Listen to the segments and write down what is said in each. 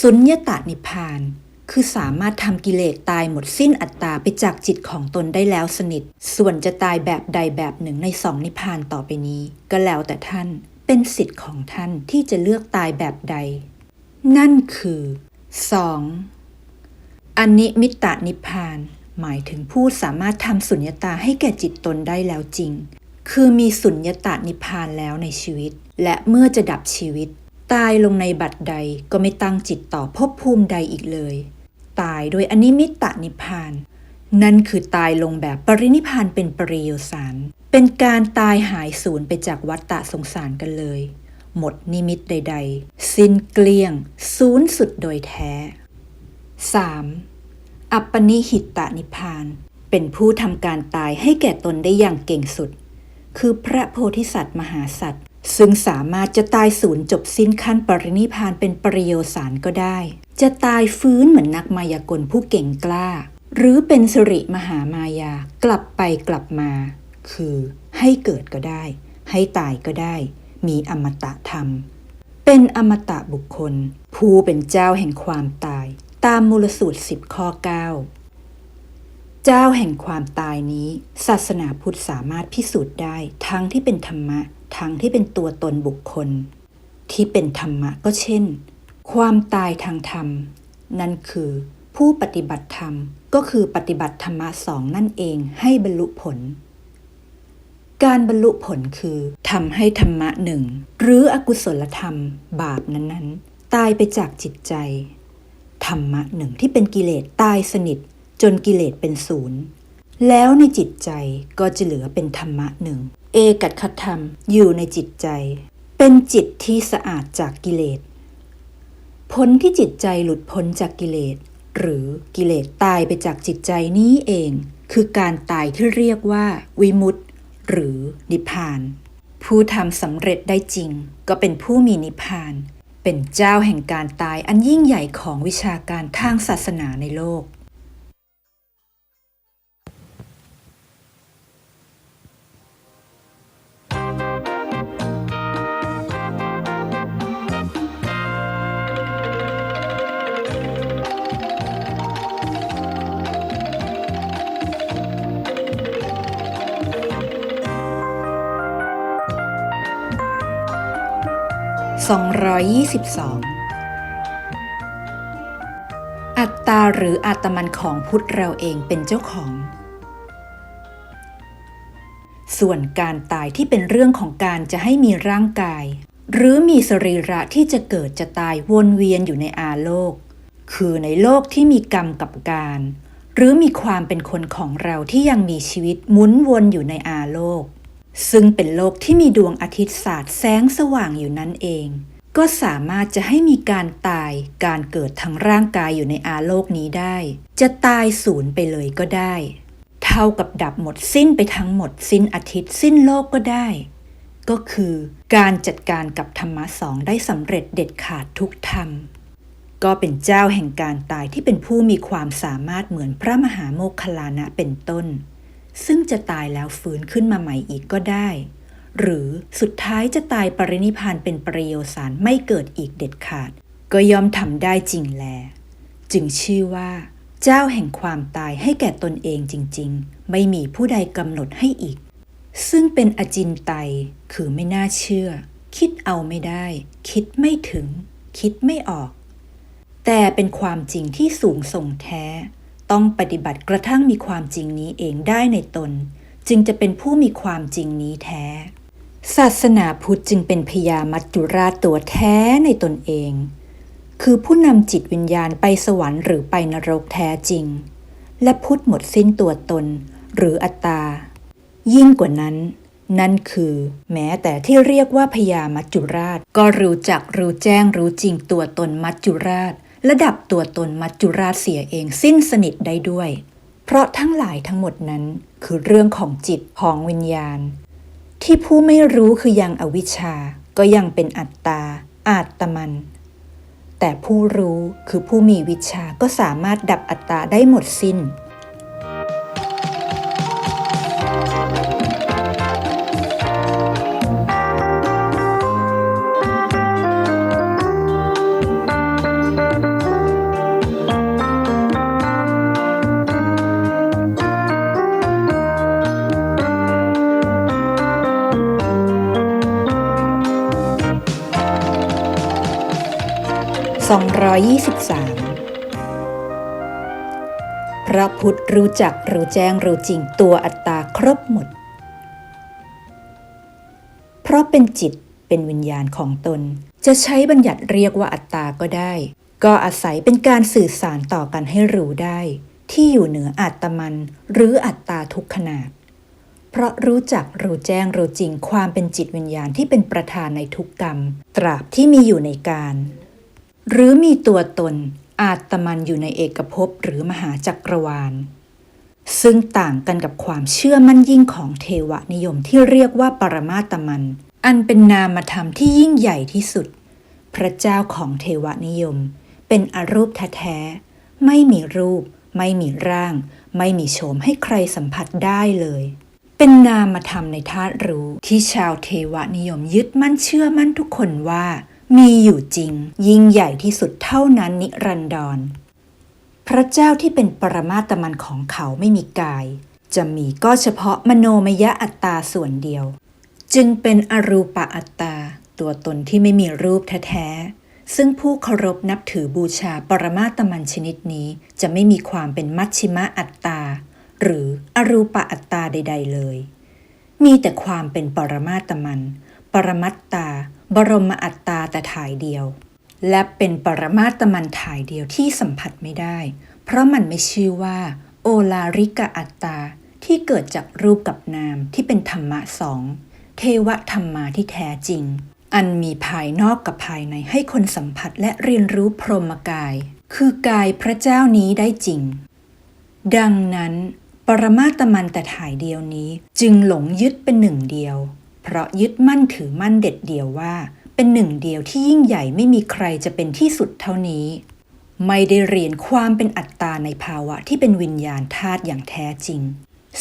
สุญญตานิพาน คือสามารถทำกิเลสตายหมดสิ้นอัตตาไปจากจิตของตนได้แล้วสนิท ส่วนจะตายแบบใดแบบหนึ่งในสองนิพานต่อไปนี้ ก็แล้วแต่ท่านเป็นสิทธิ์ของท่านที่จะเลือกตายแบบใด นั่นคือ 2. อนิมิตตนิพาน หมายถึงผู้สามารถทำสุญญตาให้แก่จิตตนได้แล้วจริง คือมีสุญญตานิพานแล้วในชีวิต และเมื่อจะดับชีวิต ตายลงในบัดใดก็ไม่ตั้งจิตต่อภพภูมิใดอีกเลย ตายโดยอนิมิตตนิพาน นั่นคือตายลงแบบปรินิพานเป็นปริโยสาร เป็นการตายหายสูญไปจากวัฏฏะสงสารกันเลย หมดนิมิตใด ๆ สิ้นเกลี้ยง ศูนย์สุดโดยแท้ 3. อัปปนิหิตตนิพาน เป็นผู้ทำการตายให้แก่ตนได้อย่างเก่งสุด คือพระโพธิสัตว์มหาสัตว์ ซึ่งสามารถจะตายศูนย์จบสิ้นขั้นปรินิพานเป็นปริโยสารก็ได้ จะตายฟื้นเหมือนนักมายากลผู้เก่งกล้า หรือเป็นสิริมหามายากลับไปกลับมา คือให้เกิดก็ได้ ให้ตายก็ได้ มีอมตะธรรม เป็นอมตะบุคคล ผู้เป็นเจ้าแห่งความตาย ตามมูลสูตรสิบข้อ 9 เจ้าแห่งความตายนี้ ศาสนาพุทธสามารถพิสูจน์ได้ทั้งที่เป็นธรรมะ ทั้งที่เป็นตัวตนบุคคล ที่เป็นธรรมะก็เช่น ความตายทางธรรม นั่นคือผู้ปฏิบัติธรรมก็คือปฏิบัติธรรมะสองนั่นเองให้บรรลุผล การบรรลุผลคือทำให้ธรรมะหนึ่งหรืออกุศลธรรมบาปนั้นๆ ตายไปจากจิตใจ ธรรมะหนึ่งที่เป็นกิเลสตายสนิท จนกิเลสเป็นศูนย์แล้วในจิตใจก็จะเหลือเป็นธรรมะหนึ่ง เอกัตคธรรมอยู่ในจิตใจ เป็นจิตที่สะอาดจากกิเลสพ้นที่จิตใจหลุดพ้นจากกิเลสหรือกิเลสตายไปจากจิตใจนี้เอง คือการตายที่เรียกว่า วิมุตติ หรือนิพพาน ผู้ทำสำเร็จได้จริง ก็เป็นผู้มีนิพพาน เป็นเจ้าแห่งการตายอันยิ่งใหญ่ของวิชาการทางศาสนาในโลก 222 อัตตาหรืออาตมันของพุทธเราเองเป็นเจ้าของ ส่วนการตายที่เป็นเรื่องของการจะให้มีร่างกาย หรือมีสรีระที่จะเกิดจะตายวนเวียนอยู่ในอาโลก คือในโลกที่มีกรรมกับการ หรือมีความเป็นคนของเราที่ยังมีชีวิตหมุนวนอยู่ในอาโลก ซึ่งเป็นโลกที่มีดวงอาทิตย์สาดแสงสว่างอยู่นั่นเอง ก็สามารถจะให้มีการตายการเกิดทั้งร่างกายอยู่ในอาโลกนี้ได้ จะตายศูนย์ไปเลยก็ได้ เท่ากับดับหมดสิ้นไปทั้งหมดสิ้นอาทิตย์สิ้นโลกก็ได้ ก็คือการจัดการกับธรรมะสองได้สำเร็จเด็ดขาดทุกธรรมก็เป็นเจ้าแห่งการตายที่เป็นผู้มีความสามารถเหมือนพระมหาโมคคลลานะเป็นต้น ซึ่งจะตายแล้วฟื้นขึ้นมาใหม่อีกก็ได้ หรือสุดท้ายจะตายปรินิพานเป็นปริโยสารไม่เกิดอีกเด็ดขาด ก็ยอมทำได้จริงแล จึงชื่อว่า เจ้าแห่งความตายให้แก่ตนเองจริง ๆ ไม่มีผู้ใดกำหนดให้อีก ซึ่งเป็นอจินไตยคือไม่น่าเชื่อ คิดเอาไม่ได้ คิดไม่ถึง คิดไม่ออก แต่เป็นความจริงที่สูงส่งแท้ ต้องปฏิบัติกระทั่งมีความจริงนี้เองได้ในตน จึงจะเป็นผู้มีความจริงนี้แท้ ศาสนาพุทธจึงเป็นพยามัจจุราชตัวแท้ในตนเอง คือผู้นำจิตวิญญาณไปสวรรค์หรือไปนรกแท้จริง และพุทธหมดสิ้นตัวตนหรืออัตตา ยิ่งกว่านั้น นั่นคือ แม้แต่ที่เรียกว่าพญามัจจุราช ก็รู้จักรู้แจ้งรู้จริงตัวตนมัจจุราช ระดับตัวตนมัจจุราชเสียเองสิ้นสนิทได้ด้วย เพราะทั้งหลายทั้งหมดนั้นคือเรื่องของจิตของวิญญาณ ที่ผู้ไม่รู้คือยังอวิชชา ก็ยังเป็นอัตตา อาตมัน แต่ผู้รู้คือผู้มีวิชาก็สามารถดับอัตตาได้หมดสิ้น พระพุทธรู้จักรู้แจ้งรู้จริงตัวอัตตาครบหมด เพราะเป็นจิตเป็นวิญญาณของตน จะใช้บัญญัติเรียกว่าอัตตาก็ได้ ก็อาศัยเป็นการสื่อสารต่อกันให้รู้ได้ ที่อยู่เหนืออัตมัน หรืออัตตาทุกขนาด เพราะรู้จักรู้แจ้งรู้จริงความเป็นจิตวิญญาณที่เป็นประธานในทุกกรรม ตราบที่มีอยู่ในการ หรือมีตัวตนอาตมันอยู่ในเอกภพหรือมหาจักรวาล ซึ่งต่างกันกับความเชื่อมั่นยิ่งของเทวนิยมที่เรียกว่าปรมาตมัน อันเป็นนามธรรมที่ยิ่งใหญ่ที่สุด พระเจ้าของเทวนิยม เป็นอรูปแท้ๆไม่มีรูป ไม่มีร่าง ไม่มีโฉมให้ใครสัมผัสได้เลย เป็นนามธรรมในธาตุรู้ที่ชาวเทวนิยมยึดมั่นเชื่อมั่นทุกคนว่า มีอยู่จริง ยิ่งใหญ่ที่สุดเท่านั้นนิรันดร พระเจ้าที่เป็นปรมาตมันของเขาไม่มีกาย จะมีก็เฉพาะมโนมยอัตตาส่วนเดียว จึงเป็นอรูปอัตตา ตัวตนที่ไม่มีรูปแท้ๆ ซึ่งผู้เคารพนับถือบูชาปรมาตมันชนิดนี้ จะไม่มีความเป็นมัชชิมะอัตตา หรืออรูปอัตตาใด ๆ เลย มีแต่ความเป็นปรมาตมัน ปรมัตตา บรมอัตตาแต่ถ่ายเดียว และเป็นปรมาตมันถ่ายเดียวที่สัมผัสไม่ได้ เพราะมันไม่ชื่อว่า โอลาริกะอัตตาที่เกิดจากรูปกับนามที่เป็นธรรมะสองเทวธรรมาที่แท้จริง อันมีภายนอกกับภายในให้คนสัมผัสและเรียนรู้พรหมกาย คือกายพระเจ้านี้ได้จริง ดังนั้น ปรมาตมันแต่ถ่ายเดียวนี้จึงหลงยึดเป็นหนึ่งเดียว เพราะยึดมั่นถือมั่นเด็ดเดียวว่า เป็นหนึ่งเดียวที่ยิ่งใหญ่ไม่มีใครจะเป็นที่สุดเท่านี้ ไม่ได้เรียนความเป็นอัตตาในภาวะที่เป็นวิญญาณธาตุอย่างแท้จริง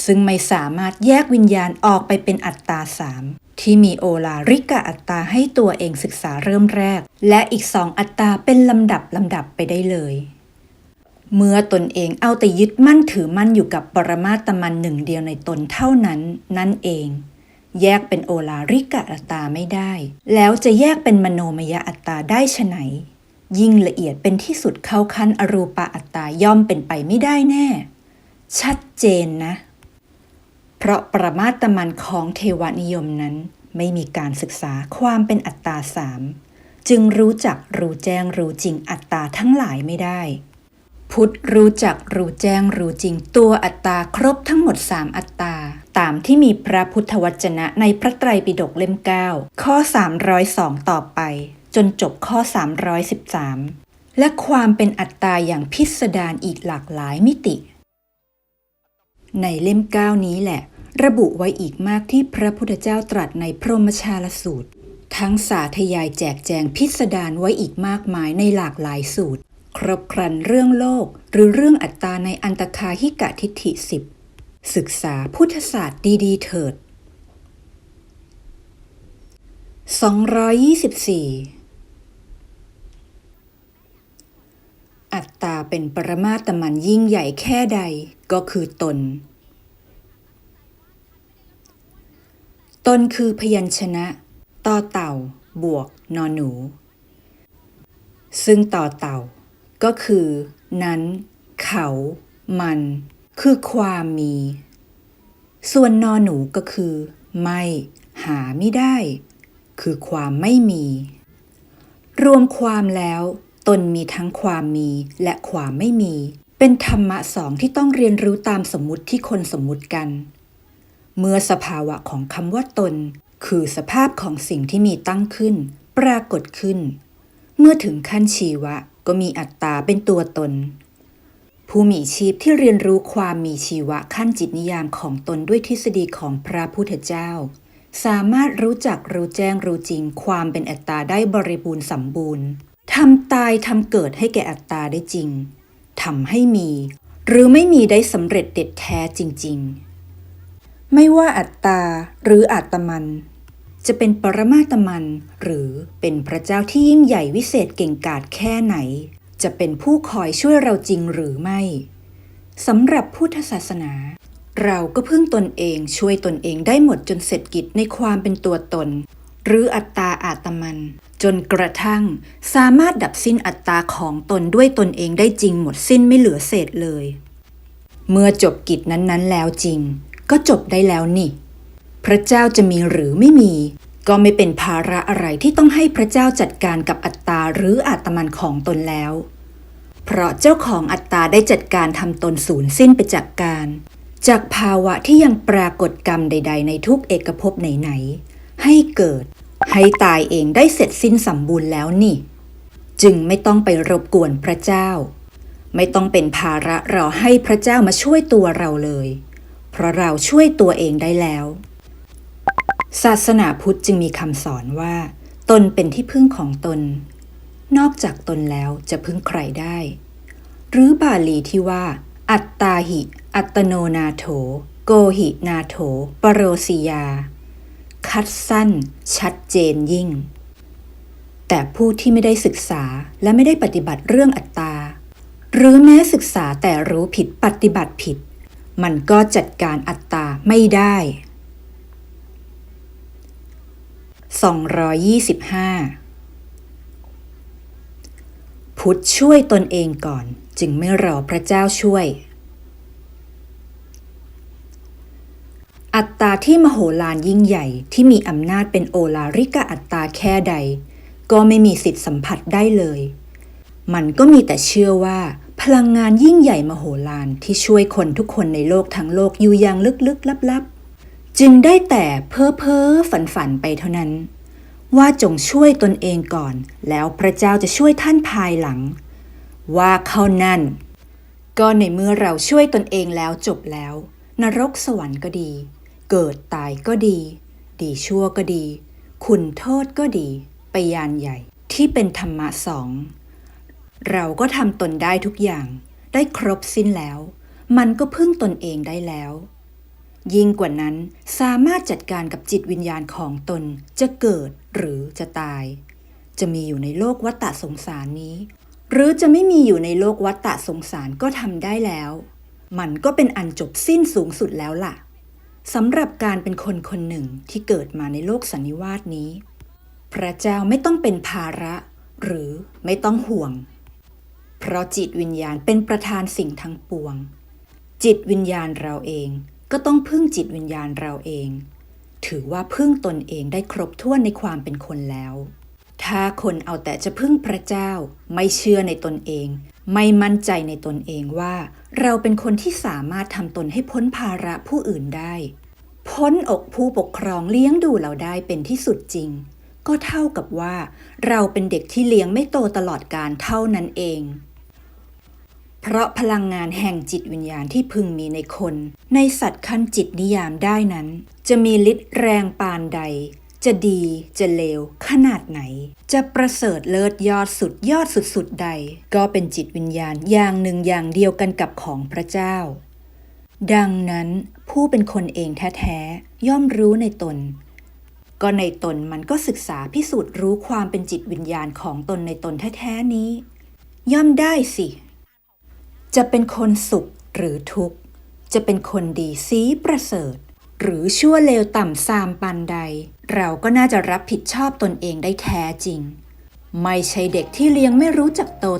ซึ่งไม่สามารถแยกวิญญาณออกไปเป็นอัตตาสามที่มีโอลาริกะอัตตาให้ตัวเองศึกษาเริ่มแรก และอีกสองอัตตาเป็นลำดับลำดับไปได้เลยเมื่อตนเองเอาแต่ยึดมั่นถือมั่นอยู่กับปรมาตมันหนึ่งเดียวในตนเท่านั้นนั่นเอง แยกเป็นโอลาริกะอัตตาไม่ได้ แล้วจะแยกเป็นมโนมยอัตตาได้ชไหน ยิ่งละเอียดเป็นที่สุดเข้าขั้นอรูปะอัตตาย่อมเป็นไปไม่ได้แน่ ชัดเจนนะ เพราะประมาตมันของเทวนิยมนั้น ไม่มีการศึกษาความเป็นอัตตาสามจึงรู้จักรู้แจ้งรู้จริงอัตตาทั้งหลายไม่ได้ พุทธรู้จักรู้แจ้งรู้จริงตัวอัตตาครบทั้งหมดสามอัตตา ตามที่มีพระพุทธวจนะในพระไตรปิฎกเล่ม 9 ข้อ 302 ต่อไป จนจบข้อ 313 และความเป็นอัตตาอย่างพิสดารอีกหลากหลายมิติ ในเล่ม 9 นี้แหละ ระบุไว้อีกมากที่พระพุทธเจ้าตรัสในพรหมชาลสูตร ทั้งสาธยายแจกแจงพิสดารไว้อีกมากมายในหลากหลายสูตร ครบครันเรื่องโลก หรือเรื่องอัตตาในอันตคาหิกะทิฏฐิสิบ ศึกษาพุทธศาสตร์ดีๆเถิด 224 อัตตาเป็นปรมาตมันยิ่งใหญ่แค่ใดก็คือตน ตนคือพยัญชนะ ต่อเต่า บวก นอนหนู ซึ่งต่อเต่าก็คือ นั้น เขา มัน คือความมี ส่วนนอนหนูก็คือ ไม่ หาไม่ได้ คือความไม่มี รวมความแล้ว ตนมีทั้งความมีและความไม่มี เป็นธรรมะสองที่ต้องเรียนรู้ตามสมมติที่คนสมมติกัน เมื่อสภาวะของคำว่าตน คือสภาพของสิ่งที่มีตั้งขึ้น ปรากฏขึ้น เมื่อถึงขั้นชีวะก็มีอัตตาเป็นตัวตน ผู้มีชีพที่เรียนรู้ความมีชีวะขั้นจิตนิยามของตนด้วยทฤษฎีของพระพุทธเจ้า สามารถรู้จักรู้แจ้งรู้จริง ความเป็นอัตตาได้บริบูรณ์สมบูรณ์ทำตายทำเกิดให้แก่อัตตาได้จริงทำให้มี หรือไม่มีได้สำเร็จเด็ดแท้จริง ๆ ไม่ว่าอัตตาหรืออัตมัน จะเป็นปรมาตมัน หรือเป็นพระเจ้าที่ยิ่งใหญ่วิเศษเก่งกาจแค่ไหน จะเป็นผู้คอยช่วยเราจริงหรือไม่สำหรับพุทธศาสนา เราก็พึ่งตนเองช่วยตนเองได้หมดจนเสร็จกิจในความเป็นตัวตน หรืออัตตาอาตมัน จนกระทั่ง สามารถดับสิ้นอัตตาของตนด้วยตนเองได้จริงหมดสิ้นไม่เหลือเศษเลย เมื่อจบกิจนั้นๆ แล้วจริง ก็จบได้แล้วนี่ พระเจ้าจะมีหรือไม่มี ก็ไม่เป็นภาระอะไรที่ต้องให้พระเจ้าจัดการกับอัตตาหรืออาตมันของตนแล้ว เพราะเจ้าของอัตตาได้จัดการทำตนสูญสิ้นไปจากการ จากภาวะที่ยังปรากฏกรรมใด ๆ ในทุกเอกภพไหนๆให้เกิด ให้ตายเองได้เสร็จสิ้นสมบูรณ์แล้วนี่ จึงไม่ต้องไปรบกวนพระเจ้า ไม่ต้องเป็นภาระรอให้พระเจ้ามาช่วยตัวเราเลย เพราะเราช่วยตัวเองได้แล้ว ศาสนาพุทธจึงมีคำสอนว่า ตนเป็นที่พึ่งของตน นอกจากตนแล้วจะพึ่งใครได้ หรือบาลีที่ว่า อัตตาหิ อัตโนนาโถ โกหินาโถปโรสิยา คัดสั้น ชัดเจนยิ่ง แต่ผู้ที่ไม่ได้ศึกษาและไม่ได้ปฏิบัติเรื่องอัตตา หรือแม้ศึกษาแต่รู้ผิดปฏิบัติผิด มันก็จัดการอัตตาไม่ได้ 225 พุทธช่วยตนเองก่อน จึงไม่รอพระเจ้าช่วย อัตตาที่มโหฬารยิ่งใหญ่ที่มีอำนาจเป็นโอลาริกะอัตตาแค่ใด ก็ไม่มีสิทธิสัมผัสได้เลย มันก็มีแต่เชื่อว่า พลังงานยิ่งใหญ่มโหฬารที่ช่วยคนทุกคนในโลกทั้งโลกอยู่อย่างลึกๆลับๆ จึงได้แต่เพ้อเพ้อฝันฝันไปเท่านั้น ว่าจงช่วยตนเองก่อน แล้วพระเจ้าจะช่วยท่านภายหลัง ว่าเขานั่น ก็ในเมื่อเราช่วยตนเองแล้วจบแล้ว นรกสวรรค์ก็ดี เกิดตายก็ดี ดีชั่วก็ดี คุณโทษก็ดี ไปยานใหญ่ที่เป็นธรรมะสอง เราก็ทำตนได้ทุกอย่าง ได้ครบสิ้นแล้ว มันก็พึ่งตนเองได้แล้ว ยิ่งกว่านั้นสามารถจัดการกับจิตวิญญาณของตนจะเกิดหรือจะตาย จะมีอยู่ในโลกวัฏฏะสงสารนี้ หรือจะไม่มีอยู่ในโลกวัฏฏะสงสารก็ทำได้แล้ว มันก็เป็นอันจบสิ้นสูงสุดแล้วล่ะสำหรับการเป็นคนคนหนึ่งที่เกิดมาในโลกสันนิวาสนี้ พระเจ้าไม่ต้องเป็นภาระ หรือไม่ต้องห่วง เพราะจิตวิญญาณเป็นประธานสิ่งทั้งปวง จิตวิญญาณเราเอง ก็ต้องพึ่งจิตวิญญาณเราเอง ถือว่าพึ่งตนเองได้ครบถ้วนในความเป็นคนแล้ว ถ้าคนเอาแต่จะพึ่งพระเจ้า ไม่เชื่อในตนเอง ไม่มั่นใจในตนเองว่า เราเป็นคนที่สามารถทำตนให้พ้นภาระผู้อื่นได้ พ้นอกผู้ปกครองเลี้ยงดูเราได้เป็นที่สุดจริง ก็เท่ากับว่า เราเป็นเด็กที่เลี้ยงไม่โตตลอดการเท่านั้นเอง เพราะพลังงานแห่งจิตวิญญาณที่พึงมีในคน ในสัตว์ขั้นจิตนิยามได้นั้น จะมีฤทธิ์แรงปานใด จะดีจะเลว ขนาดไหน จะประเสริฐเลิศยอดสุดยอดสุดๆใด ก็เป็นจิตวิญญาณอย่างหนึ่งอย่างเดียวกันกับของพระเจ้า ดังนั้นผู้เป็นคนเองแท้ๆย่อมรู้ในตนก็ในตนมันก็ศึกษาพิสูจน์รู้ความเป็นจิตวิญญาณของตนในตนแท้ๆนี้ ย่อมได้สิ จะเป็นคนสุขหรือทุกข์ จะเป็นคนดีสีประเสริฐ หรือชั่วเลวต่ำซามปันใด เราก็น่าจะรับผิดชอบตนเองได้แท้จริง ไม่ใช่เด็กที่เลี้ยงไม่รู้จักโตต